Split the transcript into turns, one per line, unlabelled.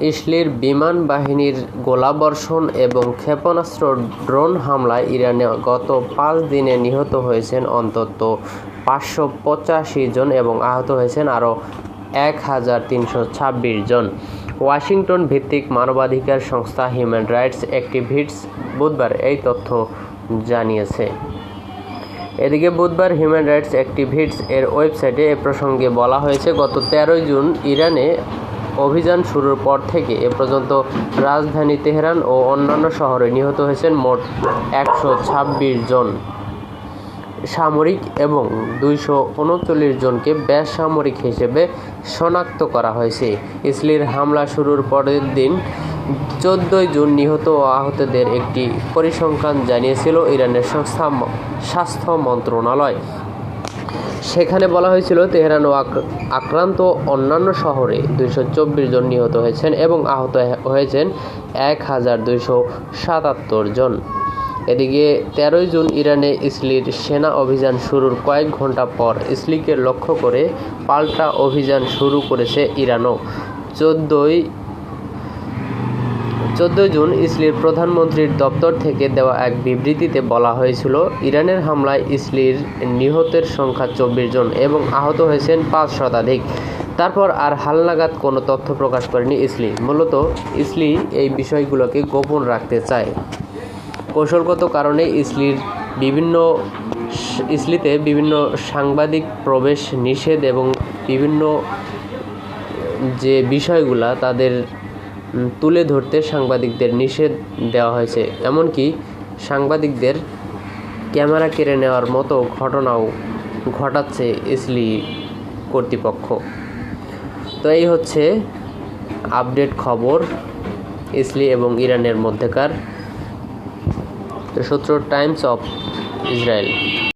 ইসলির বিমান বাহিনীর গোলাবর্ষণ এবং ক্ষেপণাস্ত্র ড্রোন হামলায় ইরানে গত পাঁচ দিনে নিহত হয়েছেন অন্তত পাঁচশো পঁচাশি জন এবং আহত হয়েছেন আরও এক হাজার তিনশো ছাব্বিশ জন। ওয়াশিংটন ভিত্তিক মানবাধিকার সংস্থা হিউম্যান রাইটস অ্যাক্টিভিস্টস বুধবার এই তথ্য জানিয়েছে। এদিকে বুধবার হিউম্যান রাইটস অ্যাক্টিভিস্টস এর ওয়েবসাইটে এ প্রসঙ্গে বলা হয়েছে, গত তেরোই জুন ইরানে অভিযান শুরুর পর থেকে এ পর্যন্ত রাজধানী তেহরান ও অন্যান্য শহরে নিহত হয়েছেন মোট একশো ছাব্বিশ জন। সামরিক এবং দুইশো উনচল্লিশ জনকে বেসামরিক হিসেবে শনাক্ত করা হয়েছে। ইসলির হামলা শুরুর পরের দিন চোদ্দই জুন নিহত ও আহতদের একটি পরিসংখ্যান জানিয়েছিল ইরানের স্বাস্থ্য মন্ত্রণালয়। সেখানে বলা হয়েছিল তেহরান ও আক- আক্রান্ত অন্যান্য শহরে দুইশো চব্বিশ জন নিহত হয়েছেন এবং আহত হয়েছেন এক হাজার দুইশো সাতাত্তর জন। এদিকে তেরোই জুন ইরানে ইসলির সেনা অভিযান শুরুর কয়েক ঘণ্টা পর ইসলিকে লক্ষ্য করে পাল্টা অভিযান শুরু করেছে ইরানও। চোদ্দোই চোদ্দই জুন ইসলির প্রধানমন্ত্রীর দপ্তর থেকে দেওয়া এক বিবৃতিতে বলা হয়েছিল, ইরানের হামলায় ইসলির নিহতের সংখ্যা চব্বিশ জন এবং আহত হয়েছেন পাঁচ শতাধিক। তারপর আর হালনাগাদ কোনো তথ্য প্রকাশ করেনি ইসলি। মূলত ইসলি এই বিষয়গুলোকে গোপন রাখতে চায়। কৌশলগত কারণে ইসলির বিভিন্ন ইসলিতে বিভিন্ন সাংবাদিক প্রবেশ নিষেধ এবং বিভিন্ন যে বিষয়গুলা তাদের তুলে ধরতে সাংবাদিকদের নিষেধ দেওয়া হয়েছে। এমনকি সাংবাদিকদের ক্যামেরা কেড়ে নেওয়ার মতো ঘটনাও ঘটাচ্ছে ইসলি কর্তৃপক্ষ। তো এই হচ্ছে আপডেট খবর ইসলি এবং ইরানের মধ্যেকার সূত্র টাইমস অফ ইসরায়েল।